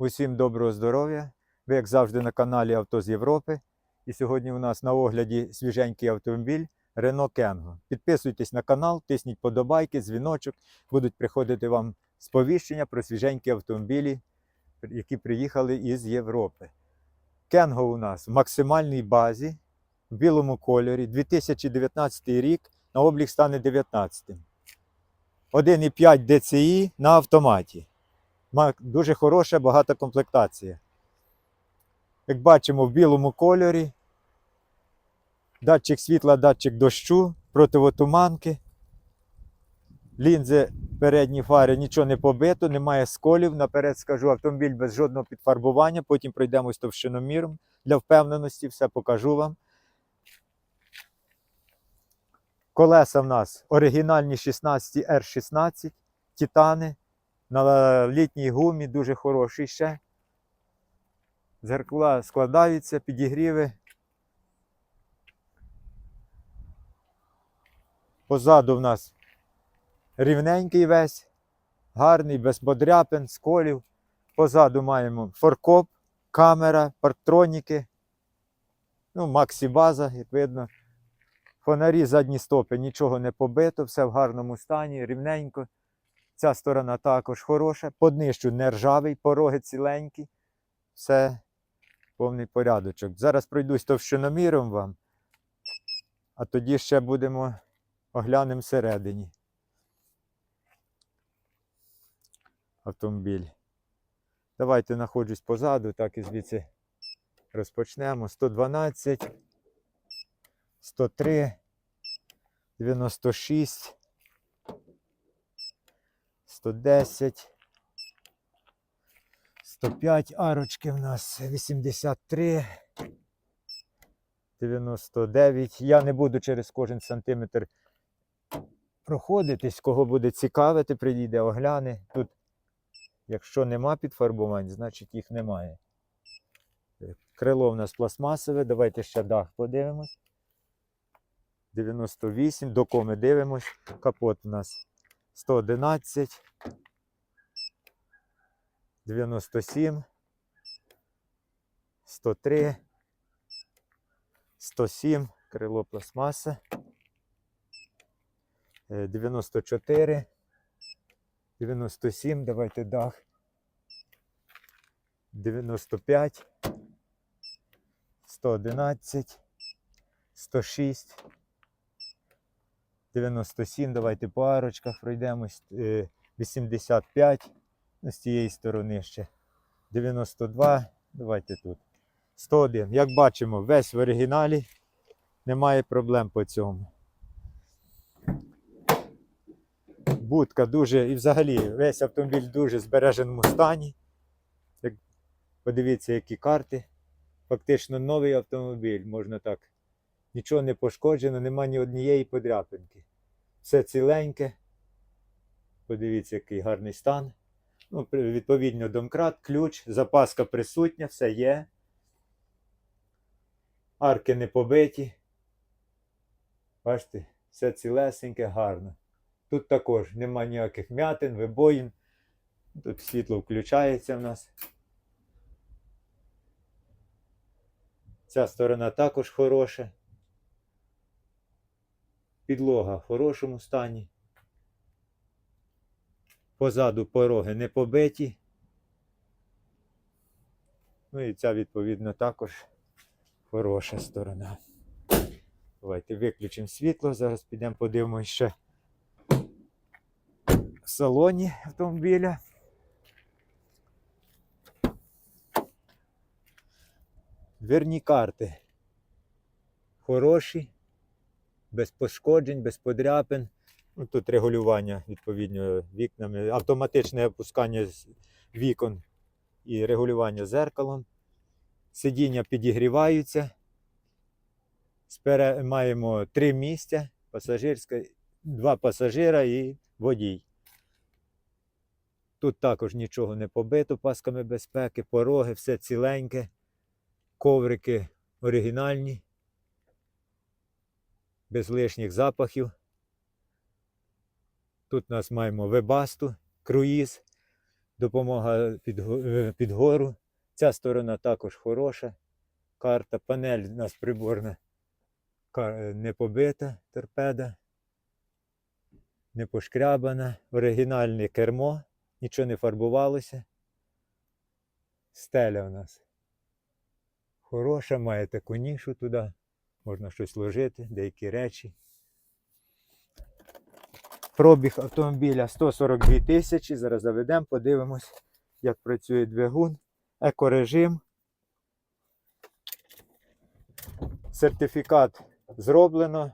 Усім доброго здоров'я. Ви, як завжди, на каналі Авто з Європи. І сьогодні у нас на огляді свіженький автомобіль Renault Kengo. Підписуйтесь на канал, тисніть подобайки, дзвіночок. Будуть приходити вам сповіщення про свіженькі автомобілі, які приїхали із Європи. Kengo у нас в максимальній базі, в білому кольорі. 2019 рік на облік стане 19. 1,5 DCI на автоматі. Дуже хороша, багата комплектація. Як бачимо, в білому кольорі. Датчик світла, датчик дощу, противотуманки. Лінзи передні фари нічого не побито, немає сколів. Наперед скажу, автомобіль без жодного підфарбування. Потім пройдемось товщиноміром для впевненості, все покажу вам. Колеса в нас оригінальні 16 R16, титани на літній гумі, дуже хороший ще. Зеркала складаються, підігріви. Позаду в нас рівненький весь, гарний, без подряпин, сколів. Позаду маємо форкоп, камера, парктроніки. Ну, Максі база, як видно. Фонарі задні стопи, нічого не побито, все в гарному стані, рівненько. Ця сторона також хороша. Поднищу не ржавий, пороги ціленькі. Все повний порядочок. Зараз пройдусь товщиноміром вам, а тоді ще будемо оглянемо всередині. Автомобіль. Давайте знаходжусь позаду, так і звідси розпочнемо. 112, 103, 96. 110, 105 арочки в нас, 83, 99. Я не буду через кожен сантиметр проходитись, кого буде цікавити, приїде, огляне. Тут, якщо нема підфарбувань, значить їх немає. Крило в нас пластмасове, давайте ще дах подивимось. 98, до коми дивимось. Капот у нас 111, 97, 103, 107, крило пластмаса, е, 94, 97, давайте дах, 95, 111, 106, 97, давайте по арочках пройдемось. е, 85, ну, з цієї сторони ще. 92, давайте тут. 101. Як бачимо, весь в оригіналі. Немає проблем по цьому. Будка дуже, і взагалі весь автомобіль дуже збереженому стані. Подивіться, які карти. Фактично новий автомобіль, можна так. Нічого не пошкоджено, нема ні однієї подряпинки. Все ціленьке. Подивіться, який гарний стан. Ну, відповідно, домкрат, ключ, запаска присутня, все є. Арки не побиті. Бачите, все цілесеньке, гарно. Тут також нема ніяких м'ятин, вибоїн. Тут світло включається в нас. Ця сторона також хороша. Підлога в хорошому стані. Позаду пороги не побиті. Ну і ця, відповідно, також хороша сторона. Давайте виключимо світло. Зараз підемо подивимося ще в салоні автомобіля. Дверні карти. Хороші, без пошкоджень, без подряпин. Ну, тут регулювання відповідно вікнами, автоматичне опускання вікон і регулювання зеркалом. Сидіння підігріваються. Спере маємо три місця: пасажирське, два пасажира і водій. Тут також нічого не побито пасками безпеки, пороги, все ціленьке, коврики оригінальні, без лишніх запахів. Тут у нас маємо вебасту, круїз. допомога під, е, під гору. Ця сторона також хороша. Карта, панель у нас приборна е, не побита торпеда, не пошкрябана, оригінальне кермо, нічого не фарбувалося. Стеля у нас хороша, має таку нішу туди, можна щось ложити, деякі речі. Пробіг автомобіля 142 тисячі. Зараз заведемо, подивимось, як працює двигун, екорежим. Сертифікат зроблено.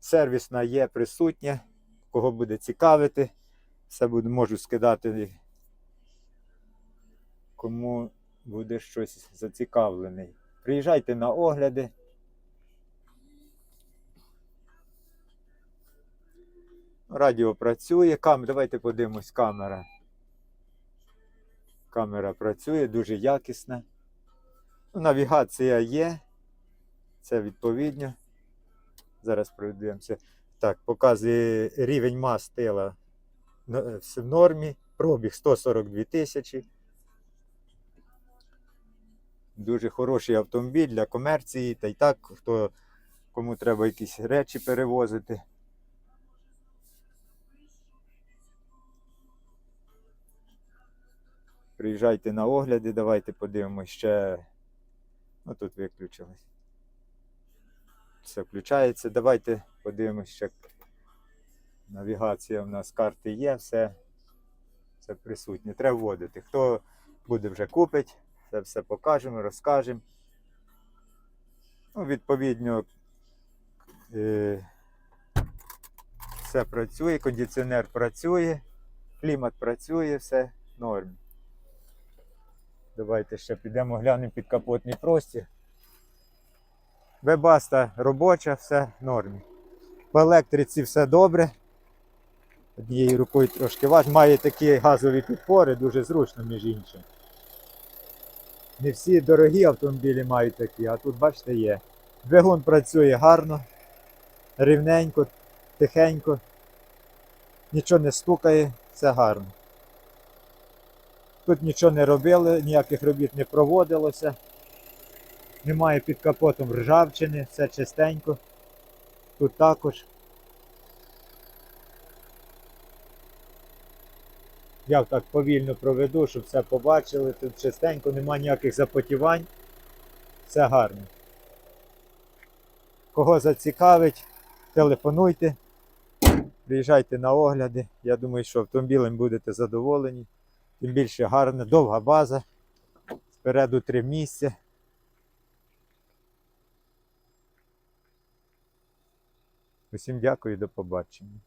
Сервісна є присутня. Кого буде цікавити, все буду, можу скидати. Кому буде щось зацікавлений. Приїжджайте на огляди. Радіо працює. Кам... Давайте подивимось, камера. Камера працює, дуже якісна. Ну, навігація є. Це відповідно. Зараз пройдемося. Так, показує рівень мас тила все в нормі. Пробіг 142 тисячі. Дуже хороший автомобіль для комерції. Та й так, хто, кому треба якісь речі перевозити. Приїжджайте на огляди, давайте подивимось ще. Ну тут виключилось. Все включається. Давайте подивимось ще. Навігація у нас карти є, все, все присутнє. Треба вводити. Хто буде вже купить, це все покажемо, розкажемо. Ну, відповідно, е, все працює, кондиціонер працює, клімат працює, все в нормі. Давайте ще підемо глянемо під капотний простір. Вебаста робоча, все нормі. По електриці все добре. Однією рукою трошки важко. Має такі газові підпори, дуже зручно, між іншим. Не всі дорогі автомобілі мають такі, а тут, бачите, є. Двигун працює гарно, рівненько, тихенько, нічого не стукає, все гарно. Тут нічого не робили, ніяких робіт не проводилося. Немає під капотом ржавчини, все чистенько. Тут також. Я так повільно проведу, щоб все побачили. Тут чистенько, немає ніяких запотівань. Все гарно. Кого зацікавить, телефонуйте, приїжджайте на огляди. Я думаю, що автомобілем будете задоволені. Тим більше гарна, довга база. Спереду три місця. Усім дякую до побачення.